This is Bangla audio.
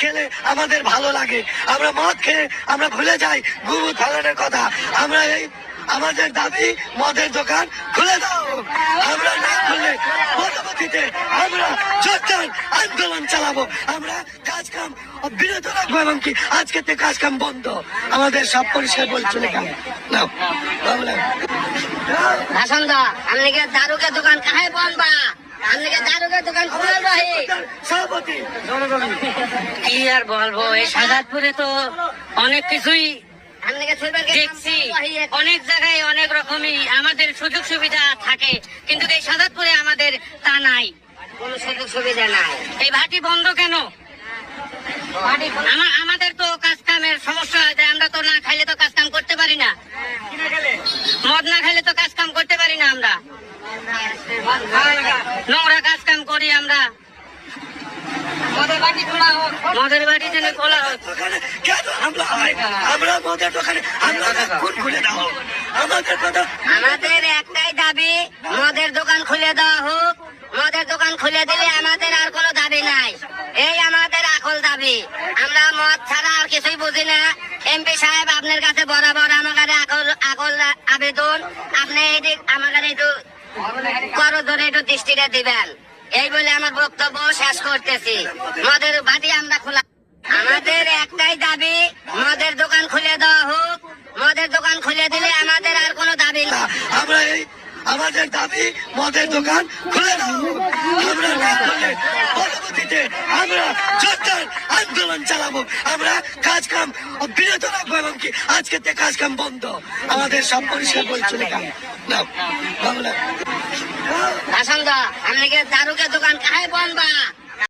খেলে আমাদের ভালো লাগে। আমরা মদ খেয়ে আমরা ভুলে যাই। গুরু ফেলানোর কথা। আমরা এই আমাদের দাবি, মদের দোকান খুলে দাও। আমরা না খুললে পরবর্তীতে আমরা জোরদার আন্দোলন চালাবো। আমরা কাজ কাম বিরত রাখব এবং কি আজকে থেকে কাজ কাম বন্ধ। আমাদের সব পরিষ্কার নাও বাবু ভাষণ দা কে দারুকে দোকান কাহে আপনি কে আর বলব এই সাজাদপুরে তো অনেক কিছুই দেখছি। অনেক জায়গায় অনেক রকমই আমাদের সুযোগ সুবিধা থাকে কিন্তু এই সাজাদপুরে আমাদের তা নাই। কোনো সুযোগ সুবিধা নাই। এই ভাটি বন্ধ কেন? আমাদের তো কাজ কামের সমস্যা হয় আমরা তো না খাইলে তো কাজ কাম করতে পারি না। মদ না খাইলে তো কাজ কাম করতে পারি না আমরা। নোংরা কাজ কাম করি আমরা। মদের বাড়ি যেন খোলা হোক। দোকানে কেন হামলা আমরা মদের দোকানে আমরা খুন খুলে দাও আমাদের একটাই দাবি মদের দোকান খুলে দেওয়া হোক। মদের দোকান খুলে দিলে আমাদের আর কোনো দাবি নাই। এই আমাদের আকল দাবি। আমরা মদ ছাড়া আর কিছুই বুঝি না। এমপি সাহেব আপনার কাছে বরাবর আমাদের আকল আকল আবেদন। আপনি এদিক আমাদের একটু করো ধরে একটু দৃষ্টিটা দিবেন। এই বলে আমার বক্তব্য শেষ করতেছি। মদের বাদি আমরা খোলা আমাদের একটাই দাবি, মদের দোকান খুলে দেওয়া হোক। মদের দোকান খুলে দিলে আমাদের আর কোনো দাবি নেই আমরা এই আমাদের দাবি, মদের দোকান খুলে দাও। আমরা না খুললে পরবর্তীতে আমরা জোরদার আন্দোলন চালাবো। আমরা কাজ কাম বিরত রাখব এবং কি আজকে তে কাজ কাম বন্ধ। আমাদের সব পরিষ্কার কেমন নাও বাবু দা আমি কে দারুকে দোকান কাহে বনবা?